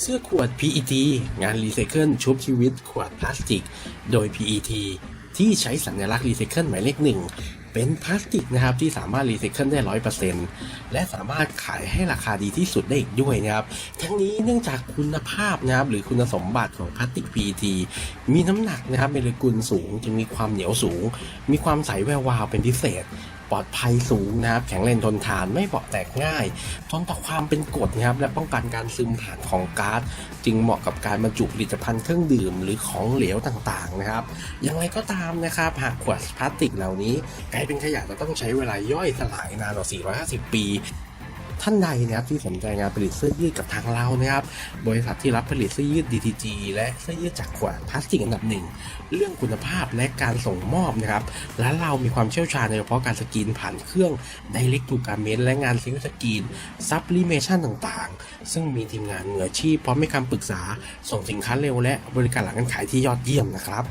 เสื้อขวด PET งานรีไซเคิลชุบชีวิตขวดพลาสติก โดย PET ที่ใช้สัญลักษณ์รีไซเคิลหมายเลขหนึ่งเป็นพลาสติกนะครับที่สามารถรีไซเคิลได้ร้อยเปอร์เซ็นต์และสามารถขายให้ราคาดีที่สุดได้อีกด้วยนะครับทั้งนี้เนื่องจากคุณภาพนะครับหรือคุณสมบัติของพลาสติก PET มีน้ำหนักนะครับโมเลกุลสูงจึงมีความเหนียวสูง มีความใสแวววาวเป็นพิเศษ ปลอดภัยสูงนะครับ แข็งแรงทนทานไม่เบาะแตกง่ายทนต่อความเป็นกรดนะครับและป้องกันการซึมผ่านของก๊าซจึงเหมาะกับการบรรจุผลิตภัณฑ์เครื่องดื่มหรือของเหลวต่างๆนะครับอย่างไรก็ตามนะครับ หากขวดพลาสติกเหล่านี้ กลายเป็นขยะจะต้องใช้เวลาย่อยสลายนานกว่า 450 ปี ท่านใดนะครับที่สนใจงานผลิตเสื้อยืดกับทางเรานะครับ บริษัทที่รับผลิตเสื้อยืด DTG และเสื้อยืดจากขวดพลาสติกอันดับหนึ่งเรื่องคุณภาพและการส่งมอบนะครับและเรามีความเชี่ยวชาญในเฉพาะการสกรีนผ่านเครื่อง Direct to Garment และงานซิลสกรีน Sublimation ต่างๆ ซึ่งมีทีมงานมืออาชีพพร้อมให้คำปรึกษาส่งสินค้าเร็วและบริการหลังการขายที่ยอดเยี่ยมนะครับ